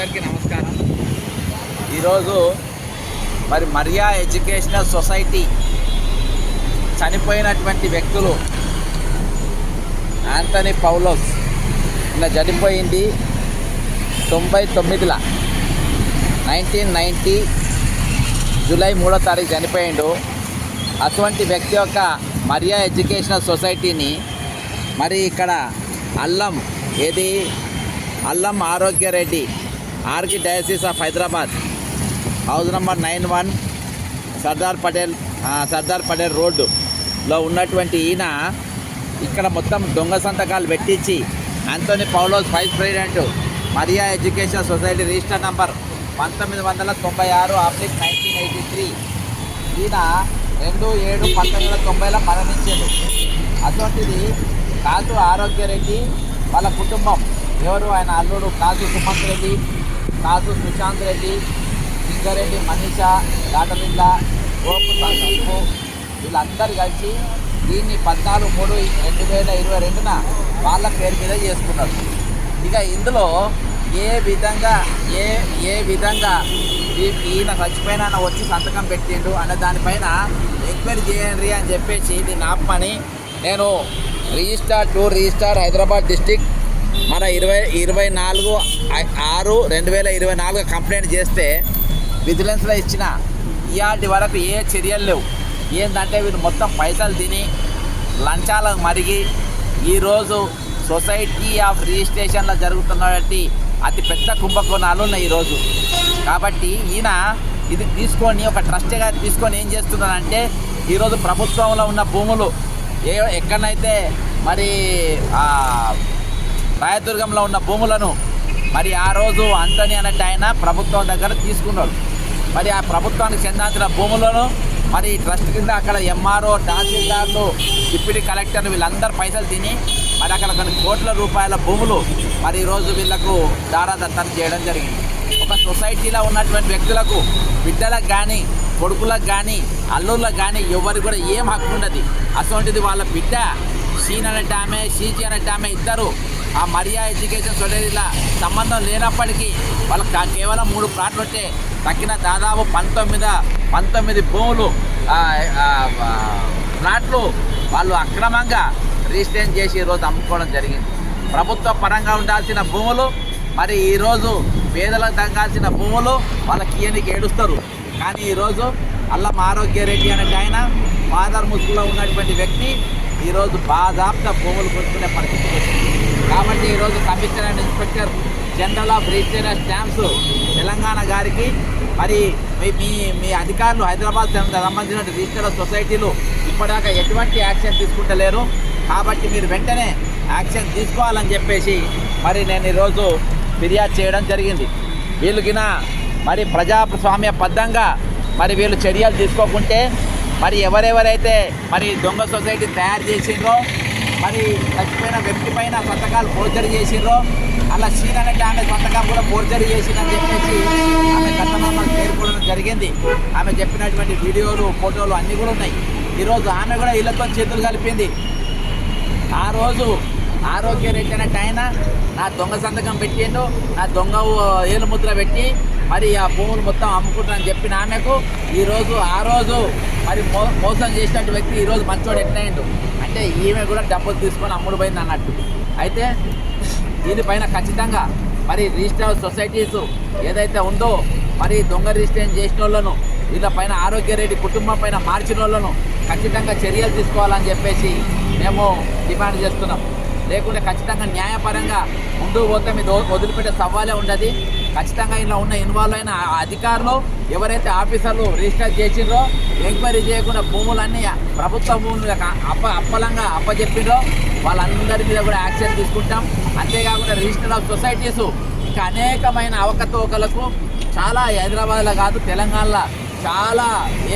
అందరికీ నమస్కారం. ఈరోజు మరి మరియా ఎడ్యుకేషనల్ సొసైటీ చనిపోయినటువంటి వ్యక్తులు యాంటనీ పౌలోస్ ఇలా చనిపోయింది తొంభై తొమ్మిదిల నైన్టీన్ నైంటీ జూలై మూడో తారీఖు చనిపోయిండు. అటువంటి వ్యక్తి యొక్క మరియా ఎడ్యుకేషనల్ సొసైటీని మరి ఇక్కడ అల్లం ఏది? Allam Arogya Reddy archdiocese of Hyderabad. House number nine one Sardar Patel Sardar Patel రోడ్డులో ఉన్నటువంటి ఈయన ఇక్కడ మొత్తం దొంగ సంతకాలు పెట్టించి Anthony Paulose vice president Maria education society register number పంతొమ్మిది వందల తొంభై ఆరు ఆఫ్లిక్ నైన్టీన్ ఎయిటీ త్రీ. ఈయన రెండు ఏడు పంతొమ్మిది వందల తొంభైలో మరణించాడు. అటువంటిది కాసు ఆరోగ్య రెడ్డి వాళ్ళ కుటుంబం. ఎవరు? ఆయన అల్లుడు కాసు సుమంత్ రెడ్డి కాసు సుశాంత్ రెడ్డి సింగారెడ్డి మనీష దాటమిల్ల గోపు సందీపు వీళ్ళందరూ కలిసి దీన్ని పద్నాలుగు మూడు రెండు వేల ఇరవై రెండున వాళ్ళ పేరు మీద చేసుకున్నారు. ఇక ఇందులో ఏ విధంగా ఏ ఏ విధంగా ఈయన చచ్చిపోయిన వచ్చి సంతకం పెట్టిండు అనే దానిపైన ఎంక్వైరీ చేయండి అని చెప్పేసి దీన్ని ఆపమని నేను registrar to registrar Hyderabad district మన ఇరవై ఇరవై నాలుగు ఆరు రెండు వేల ఇరవై నాలుగు కంప్లైంట్ చేస్తే విజిలెన్స్లో ఇచ్చిన ఇవాటి వరకు ఏ చర్యలు లేవు. ఏంటంటే వీళ్ళు మొత్తం పైసలు తిని లంచాలకు మరిగి ఈరోజు సొసైటీ ఆఫ్ రిజిస్ట్రేషన్లో జరుగుతున్నటువంటి అతి పెద్ద కుంభకోణాలు ఉన్నాయి ఈరోజు. కాబట్టి ఈయన ఇది తీసుకొని ఒక ట్రస్ట్గా తీసుకొని ఏం చేస్తున్నారంటే ఈరోజు ప్రభుత్వంలో ఉన్న భూములు ఏ ఎక్కడనైతే మరి రాయదుర్గంలో ఉన్న భూములను మరి ఆ రోజు అంతని అన్నట్టు ఆయన ప్రభుత్వం దగ్గర తీసుకున్నాడు. మరి ఆ ప్రభుత్వానికి చెందాల్సిన భూములను మరి ట్రస్ట్ కింద అక్కడ ఎంఆర్ఓ తహసీల్దార్లు డిప్యూటీ కలెక్టర్ వీళ్ళందరూ పైసలు తిని మరి అక్కడ కొన్ని కోట్ల రూపాయల భూములు మరి ఈరోజు వీళ్ళకు దారాదత్తం చేయడం జరిగింది. ఒక సొసైటీలో ఉన్నటువంటి వ్యక్తులకు బిడ్డలకు కానీ కొడుకులకు కానీ అల్లుళ్ళకు కానీ ఎవరికి కూడా ఏం హక్కు ఉండదు. అటువంటిది వాళ్ళ బిడ్డ షీన్ అనేట ఆమె షీజీ అనే ఆమె ఇద్దరు ఆ మరియా ఎడ్యుకేషన్ సొసైటీల సంబంధం లేనప్పటికీ వాళ్ళకి కేవలం మూడు ప్లాట్లు ఉంటే తక్కిన దాదాపు పంతొమ్మిది పంతొమ్మిది భూములు ప్లాట్లు వాళ్ళు అక్రమంగా రిజిస్ట్రేషన్ చేసి ఈరోజు అమ్ముకోవడం జరిగింది. ప్రభుత్వ పరంగా ఉండాల్సిన భూములు మరి ఈరోజు పేదలకు తగ్గాల్సిన భూములు వాళ్ళకి ఇయనికి ఏడుస్తారు. కానీ ఈరోజు అల్లం ఆరోగ్య రెడ్డి అనే ఆయన ఫాదర్ ముసుగులో ఉన్నటువంటి వ్యక్తి ఈరోజు బాధాప్త భూములు కొనుక్కునే పరిస్థితి వచ్చింది కాబట్టి ఈరోజు commissioner and inspector general of register stamps Telangana గారికి. మరి మీ మీ మీ అధికారులు హైదరాబాద్ సంబంధించిన రిజిస్టర్ సొసైటీలు ఇప్పటిదాకా ఎటువంటి యాక్షన్ తీసుకుంటలేరు. కాబట్టి మీరు వెంటనే యాక్షన్ తీసుకోవాలని చెప్పేసి మరి నేను ఈరోజు ఫిర్యాదు చేయడం జరిగింది. వీళ్ళకిన మరి ప్రజాస్వామ్య బద్ధంగా మరి వీళ్ళు చర్యలు తీసుకోకుంటే మరి ఎవరెవరైతే మరి దొంగ సొసైటీ తయారు చేసిండ్రో మరి చచ్చిపోయిన వ్యక్తి పైన సంతకాలు ఫోర్జరీ చేసిర్రో అలా సీన్ అనేది ఆమె సంతకం కూడా ఫోర్జరీ చేసిందని చెప్పేసి ఆమె గతంలో పేర్కొనడం జరిగింది. ఆమె చెప్పినటువంటి వీడియోలు ఫోటోలు అన్నీ కూడా ఉన్నాయి. ఈరోజు ఆమె కూడా ఇళ్ళతో చేతులు కలిపింది. ఆ రోజు ఆరోగ్య రెడ్డి ఆయన నా దొంగ సంతకం పెట్టిండు నా దొంగ ఏలు ముద్ర పెట్టి మరి ఆ భూములు మొత్తం అమ్ముకుంటానని చెప్పిన ఆమెకు ఈరోజు ఆ రోజు మరి మో మోసం చేసినట్టు వ్యక్తి ఈరోజు మంచోడు ఎట్లయిండు? అంటే ఈమె కూడా డబ్బులు తీసుకొని అమ్ముడు పోయింది అన్నట్టు. అయితే దీనిపైన ఖచ్చితంగా మరి రిజిస్టర్ సొసైటీస్ ఏదైతే ఉందో మరి దొంగ రిజిస్ట్రేషన్ చేసిన వాళ్ళను వీళ్ళపైన ఆరోగ్య రెడ్డి కుటుంబం పైన మార్చిన వాళ్ళను ఖచ్చితంగా చర్యలు తీసుకోవాలని చెప్పేసి మేము డిమాండ్ చేస్తున్నాం. లేకుంటే ఖచ్చితంగా న్యాయపరంగా ముందు పోతే మీద వదిలిపెట్టే సవాలే ఉండదు. ఖచ్చితంగా ఇలా ఉన్న ఇన్వాల్వ్ అయిన అధికారులు ఎవరైతే ఆఫీసర్లు రిజిస్టర్ చేసిండ్రో ఎంక్వైరీ చేయకుండా భూములన్నీ ప్రభుత్వ భూములు అప్ప అప్పలంగా అప్పచెప్పిండ్రో వాళ్ళందరి మీద కూడా యాక్షన్ తీసుకుంటాం. అంతేకాకుండా రిజిస్టర్ ఆఫ్ సొసైటీస్ ఇంకా అనేకమైన అవకతవకలకు చాలా హైదరాబాద్లో కాదు తెలంగాణలో చాలా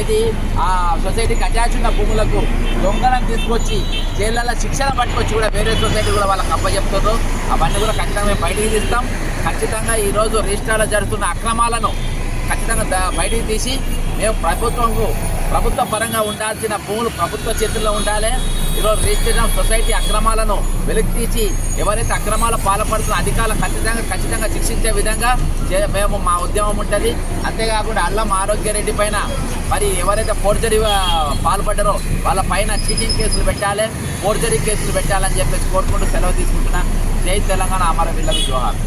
ఏది ఆ సొసైటీకి అటాచ్ ఉన్న భూములకు దొంగలను తీసుకొచ్చి జైళ్ళలో శిక్షణ పట్టుకొచ్చి కూడా వేరే సొసైటీ కూడా వాళ్ళకి అప్పచెప్తారు అవన్నీ కూడా ఖచ్చితంగా మేము బయటికి తీస్తాం. ఖచ్చితంగా ఈరోజు రిజిస్టార్లో జరుగుతున్న అక్రమాలను ఖచ్చితంగా బయటికి తీసి మేము ప్రభుత్వంకు ప్రభుత్వ పరంగా ఉండాల్సిన భూములు ప్రభుత్వ చేతుల్లో ఉండాలి. ఈరోజు రిజిస్ట్రేషన్ సొసైటీ అక్రమాలను వెలికి తీసి ఎవరైతే అక్రమాల పాల్పడుతున్న అధికారులు ఖచ్చితంగా ఖచ్చితంగా శిక్షించే విధంగా మేము మా ఉద్యమం ఉంటుంది. అంతేకాకుండా అల్లం ఆరోగ్యరెడ్డి పైన మరి ఎవరైతే ఫోర్జరీ పాల్పడ్డారో వాళ్ళ పైన చీటింగ్ కేసులు పెట్టాలి. ఫోర్జరీ కేసులు పెట్టాలని చెప్పేసి కోరుకుంటూ సెలవు తీసుకుంటున్నా జై తెలంగాణ అమరవీళ్ళకి జోహార్.